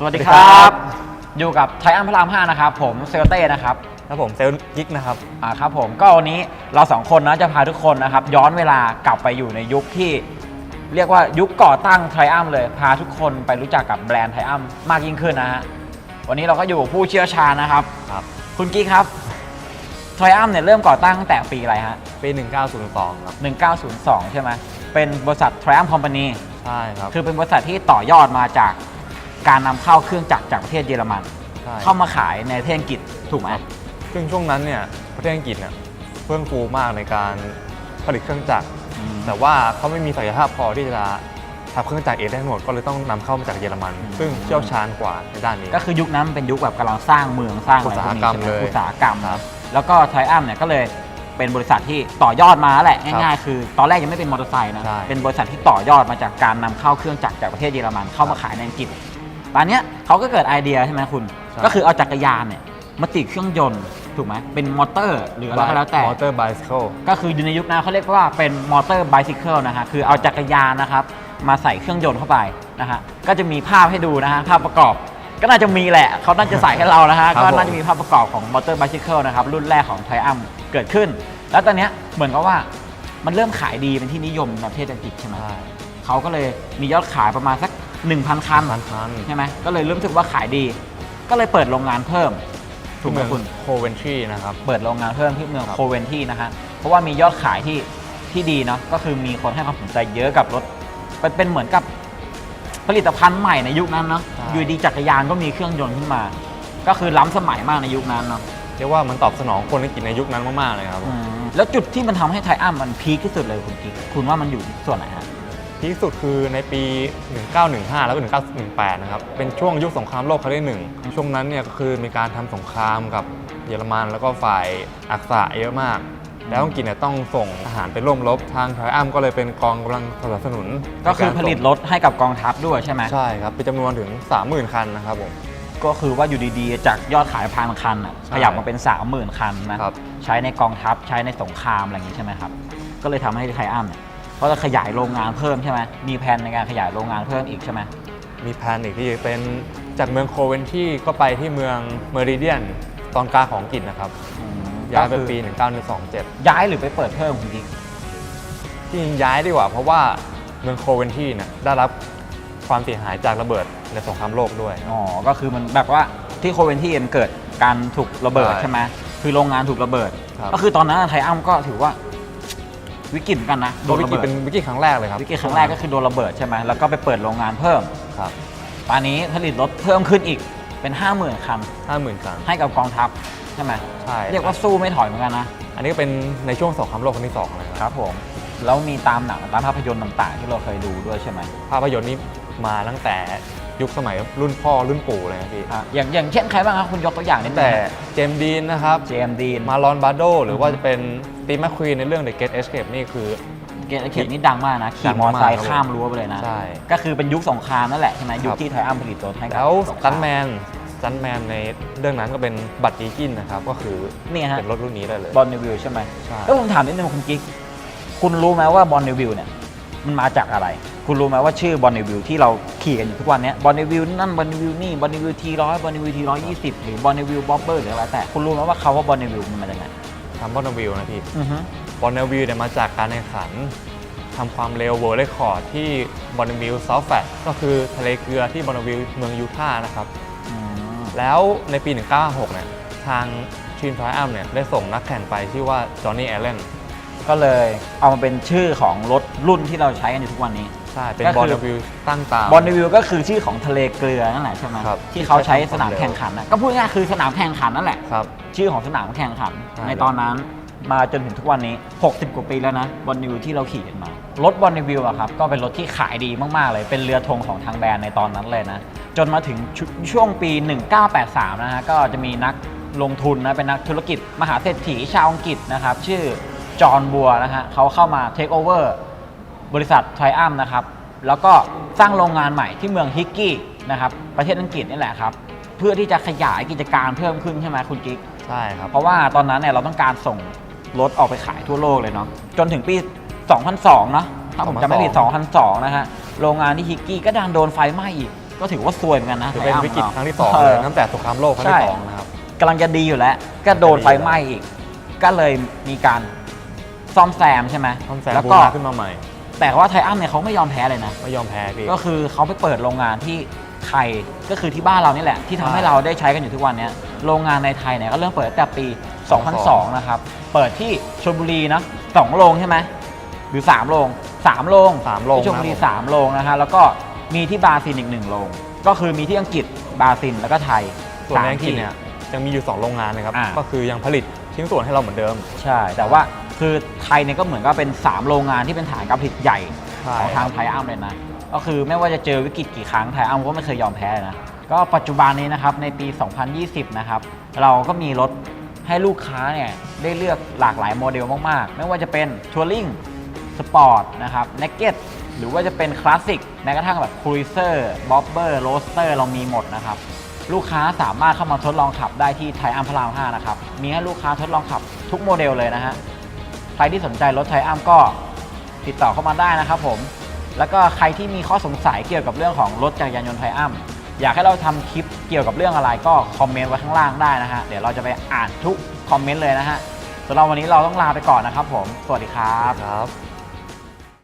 สวัสดีครับ อยู่กับไทอันพระราม5นะครับ ผมเซลเต้นะครับ ครับผมเซลล์ยิกนะครับ อ่าครับผมก็วันนี้เราสองคนนะจะพาทุกคนนะครับ ย้อนเวลากลับไปอยู่ในยุคที่ เรียกว่ายุคก่อตั้งไทอัมเลย พาทุกคนไปรู้จักกับแบรนด์ไทอัมมากยิ่งขึ้นนะฮะวันนี้เราก็อยู่กับผู้เชี่ยวชาญนะครับ ครับ คุณกี้ครับไทอัมเนี่ยเริ่มก่อตั้งตั้งแต่ปีอะไรฮะปี 1902 ครับ 1902 ใช่ไหมเป็นบริษัท Triumph Company ใช่ครับคือเป็นบริษัทที่ต่อยอดมาจาก การนำเข้าเครื่องจักรจากประเทศเยอรมัน ใช่เข้ามาขายในประเทศอังกฤษถูกไหมซึ่งช่วงนั้นเนี่ยประเทศอังกฤษเนี่ยเฟื่องฟูมากในการผลิตเครื่องจักร อืมแต่ว่าเขาไม่มีศักยภาพพอที่จะทำเครื่องจักรเองได้ทั้งหมดก็เลยต้องนำเข้ามาจากเยอรมัน อืม ซึ่งเชี่ยวชาญกว่าในด้านนี้ ก็คือยุคนั้นมันเป็นยุคแบบกำลังสร้างเมืองสร้างอะไรพวกนี้อุตสาหกรรมใช่ไหมเลยอุตสาหกรรมครับแล้วก็ไทอัมเนี่ยก็เลยเป็นบริษัทที่ต่อยอดมาแหละครับง่ายๆ คือตอนแรกยังไม่เป็นมอเตอร์ไซค์นะ ใช่ เป็นบริษัทที่ต่อยอดมาจากการนำเข้าเครื่องจักรจากประเทศเยอรมันเข้ามาขายในอังกฤษ ตอนเนี้ยเขาก็เกิดไอเดียใช่ไหมคุณก็คือเอาจักรยานเนี่ยมาติดเครื่องยนต์ถูกไหมเป็นมอเตอร์หรืออะไรก็แล้วแต่ มอเตอร์ไบซิเคิล ก็คืออยู่ในยุคนั้นเขาเรียกว่าเป็นมอเตอร์ไบซิเคิลนะฮะคือเอาจักรยานนะครับ มาใส่เครื่องยนต์เข้าไปนะฮะก็จะมีภาพให้ดูนะฮะภาพประกอบ ก็น่าจะมีแหละเขาน่าจะใส่ให้เรานะฮะครับก็ผมน่าจะมีภาพประกอบของมอเตอร์ไบซิเคิลนะครับ รุ่นแรกของไทอัมเกิดขึ้น แล้วตอนเนี้ยเหมือนกับว่ามันเริ่มขายดีเป็นที่นิยมในประเทศอังกฤษใช่ไหมใช่ เขาก็เลยมียอดขายประมาณสัก 1,000 คัน พันพันใช่ไหมก็เลยเริ่มรู้สึกว่าขายดี ก็เลยเปิดโรงงานเพิ่ม ถูกไหมคุณ โคเวนทรีนะครับ เปิดโรงงานเพิ่มที่เมืองครับโคเวนที่นะฮะ เพราะว่ามียอดขายที่ที่ดีเนาะ ก็คือมีคนให้ความสนใจเยอะกับรถ เป็นเป็นเหมือนกับผลิตภัณฑ์ใหม่ในยุคนั้นเนาะอยู่ดีจักรยานก็มีเครื่องยนต์ขึ้นมา ก็คือล้ำสมัยมากในยุคนั้นเนาะเรียกว่ามันตอบสนองคนอังกฤษในยุคนั้นมากๆเลยครับอืมแล้วจุดที่มันทำให้ไทอัมมันพีคที่สุดเลยคุณกิ๊กคุณว่ามันอยู่ส่วนไหนฮะ พีคสุดคือในปี 1915 แล้วก็ 1918 นะครับ เป็นช่วงยุคสงครามโลกครั้งที่หนึ่งช่วงนั้นเนี่ยก็คือมีการทำสงครามกับเยอรมันแล้วก็ฝ่ายอักษะเยอะมาก แล้วอังกฤษเนี่ยต้องส่งทหารไปร่วมรบทางไทอัมก็เลยเป็นกองกำลังสนับสนุนก็คือในารผลิตส่งรถให้กับกองทัพด้วยใช่ไหมใช่ครับเป็นจำนวนถึง 30,000 คันนะครับผมก็คือว่าอยู่ดีๆ จากยอดขายพันคันอะใช่ขยับมาเป็น 30,000 คันนะครับใช้ในกองทัพใช้ในสงครามอะไรอย่างนี้ใช่ไหมครับก็เลยทำให้ไทอัมเนี่ย ก็จะขยายโรงงานเพิ่มใช่ไหมมีแผนในการขยายโรงงานเพิ่มอีกใช่ไหมมีแพลนอีกที่เป็นจากเมืองโคเวนที่ก็ไปที่เมืองเมริเดียนตอนกลางของอังกฤษนะครับอืมย้ายไปก็คือปี 1927 ย้ายหรือไปเปิดเพิ่มคุณกิ๊กที่จริงย้ายดีกว่า เพราะว่าเมืองโคเวนที่เนี่ยได้รับความเสียหายจากระเบิดในสงครามโลกด้วย อ๋อ ก็คือมันแบบว่าที่โคเวนที่มันเกิดการถูกระเบิดใช่ใช่ไหมคือโรงงานถูกระเบิดครับก็คือตอนนั้นไทอัมก็ถือว่า วิกฤตเหมือนกันนะโดนวิกฤตระเป็นวิกฤตครั้งแรกเลยครับ วิกฤตครั้งแรกก็คือโดนระเบิดใช่ไหมแล้วก็ไปเปิดโรงงานเพิ่มครับตอนนี้ผลิตรถเพิ่มขึ้นอีกเป็น 50,000 คันห้าหมื่นคันให้กับกองทัพใช่ไหมใช่เรียกว่าสู้ไม่ถอยเหมือนกันนะ อันนี้ก็เป็นในช่วงสงครามโลกครั้งที่สองเลยครับครับผมแล้วมีตามหนังตามภาพยนตร์ต่างๆ ที่เราเคยดูด้วยใช่ไหมภาพยนตร์นี้มาตั้งแต่ยุคสมัยรุ่นพ่อรุ่นปู่เลยนะพี่อะอย่างอย่างเช่นใครบ้างครับคุณยกตัวอย่างนิดนึงแต่เจมส์ดีนนะครับ เจมส์ดีน มารอนบาโด หรือว่าจะเป็น ตีแมคควีนในเรื่อง The Great Escape นี่คือ เกตเข็มนี่ดังมากนะขี่มอเตอร์ไซค์ข้ามรั้วไปเลยนะ ใช่ ก็คือเป็นยุคสงครามนั่นแหละใช่ไหมยุคครับที่ไทอัมผลิตรถให้กับแล้วสสงคตัรามนแมนสตันแมนในเรื่องนั้นก็เป็นบัตรยีกินนะครับ ก็คือนี่ฮะเป็นรถรุ่นนี้ได้เลย บอลนิวิลใช่ไหมใช่ แล้วผมถามนิดนึงคุณกิ๊กคุณรู้ไหมว่าบอลนิวิลเนี่ยมันมาจากอะไร คุณรู้ไหมว่าชื่อบอลนิวิลที่เราขี่กันอยู่ทุกวันเนี้บอลนิวิลนั่นบอลนิวิลนี่บอลนิวิลทีร้อยบอลนิวิลทีร้อยยี่สิบหรือบอลนิวิลบ๊อบเบอร์หรืออะไรแต่คุณรู้ไหมว่าเขาว่าบอลนิวิลมันมาจากไหน ทำบอลวิลนะพี่อือฮึบอลวิลเนี่ยมาจากการแข่งขันทำความเร็วเวิร์ลเรคคอร์ดที่บอลวิลซอฟแฟตก็คือทะเลเกลือที่บอลวิลเมืองยูทาห์นะครับอืมแล้วในปี 1956เนี่ยทางทีมทรอัมเนี่ยได้ส่งนักแข่งไปชื่อว่าจอห์นนี่แอลเลนก็เลยเอามาเป็นชื่อของรถรุ่นที่เราใช้กันอยู่ทุกวันนี้ ใช่ เป็นก็บอคือลวิลตั้งตามบอลนิวิลก็คือชื่อของทะเลเกลือนั่นแหละใช่ไหมครับ ที่เขาใช้สนามแข่งขันนะก็พูดง่ายๆคือสนามแข่งขันนั่นแหละ ครับ ชื่อของสนามแข่งขัน ใช่ ในตอนนั้นมาจนถึงทุกวันนี้ 60 กว่าปีแล้วนะบอลนิวิลที่เราขี่กันมารถบอลนิวิลอะครับก็เป็นรถที่ขายดีมากๆเลย เป็นเรือธงของทางแบรนด์ในตอนนั้นเลยนะ จนมาถึงชช่วงปี 1983 นะฮะก็จะมีนักลงทุนนะเป็นนักธุรกิจ มหาเศรษฐีชาวอังกฤษนะครับ ชื่อจอห์นบัวนะฮะเขาเข้ามาเทคโอเวอร์ บริษัทไทอัมนะครับ แล้วก็สร้างโรงงานใหม่ที่เมืองฮิกกี้นะครับ ประเทศอังกฤษนี่แหละครับ เพื่อที่จะขยายกิจการเพิ่มขึ้นใช่ไหมคุณกิ๊ก ใช่ครับ เพราะว่าตอนนั้นเนี่ยเราต้องการส่งรถออกไปขายทั่วโลกเลยเนาะ จนถึงปี 2002 เนาะ ถ้าผมจำไม่ผิด 2002 นะฮะ โรงงานที่ฮิกกี้ก็ดันโดนไฟไหม้อีก ก็ถือว่าซวยเหมือนกันนะถือเป็นไทอัมวิกฤตเราครั้งที่สองเอเลอยตั้งแต่สงครามโลกครั้งใช่ที่สองนะครับกำลังจะดีอยู่แล้ว ก็โดนไฟไหม้อีก ก็เลยมีการซ่อมแซมใช่ไหมซ่อมแซมแล้วบูก็รณะขึ้นมาใหม่ แต่ว่าไทอัมเนี่ยเขาไม่ยอมแพ้เลยนะ ไม่ยอมแพ้พี่ ก็คือเขาไปเปิดโรงงานที่ไทยก็คือที่บ้านเรานี่แหละ ที่ทำให้ใช่เราได้ใช้กันอยู่ทุกวันเนี้ยโรงงานในไทยเนี่ยก็เริ่มเปิดตั้งแต่ปี 2002 นะครับ เปิดที่ชลบุรีนะสองโรงใช่ไหมหรือ 3 โรงสามโรงสามโรงที่ชลบุรีนะครับผม 3 โรงนะฮะแล้วก็มีที่บราซิลอีกหนึ่งโรง ก็คือมีที่อังกฤษบราซิลแล้วก็ไทยส่วนในสามอังกฤษที่ เนี่ยยังมีอยู่ 2 โรงงานนะครับ อ่า ก็คือยังผลิตชิ้นส่วนให้เราเหมือนเดิม ใช่ แต่ว่า คือไทยเนี่ยก็เหมือนกับเป็น 3 โรงงานที่เป็นฐานการผลิตใหญ่ใช่ของทางไทยอ้ํเลยนะ ก็คือไม่ว่าจะเจอวิกฤตกี่ครั้งไทยอ้ํก็ไม่เคยยอมแพ้เลยนะ ก็ปัจจุบันนี้นะครับในปี 2020 นะครับ เราก็มีรถให้ลูกค้าเนี่ยได้เลือกหลากหลายโมเดลมากๆ ไม่ว่าจะเป็นทัวริงสปอร์ตนะครับเนกเก็ตหรือว่าจะเป็นคลาสสิกแม้กระทั่งแบบครูซเซอร์บ๊อบเบอร์โรสเตอร์เรามีหมดนะครับลูกค้าสามารถเข้ามาทดลองขับได้ที่ไทยอัมพระราม5นะครับ มีให้ลูกค้าทดลองขับทุกโมเดลเลยนะฮะ ใครที่สนใจรถไทอัมก็ติดต่อเข้ามาได้นะครับผม แล้วก็ใครที่มีข้อสงสัยเกี่ยวกับเรื่องของรถจักรยานยนต์ไทอัมอยากให้เราทำคลิปเกี่ยวกับเรื่องอะไรก็คอมเมนต์ไว้ข้างล่างได้นะฮะ เดี๋ยวเราจะไปอ่านทุกคอมเมนต์เลยนะฮะสำหรับวันนี้เราต้องลาไปก่อนนะครับผม สวัสดีครับครับ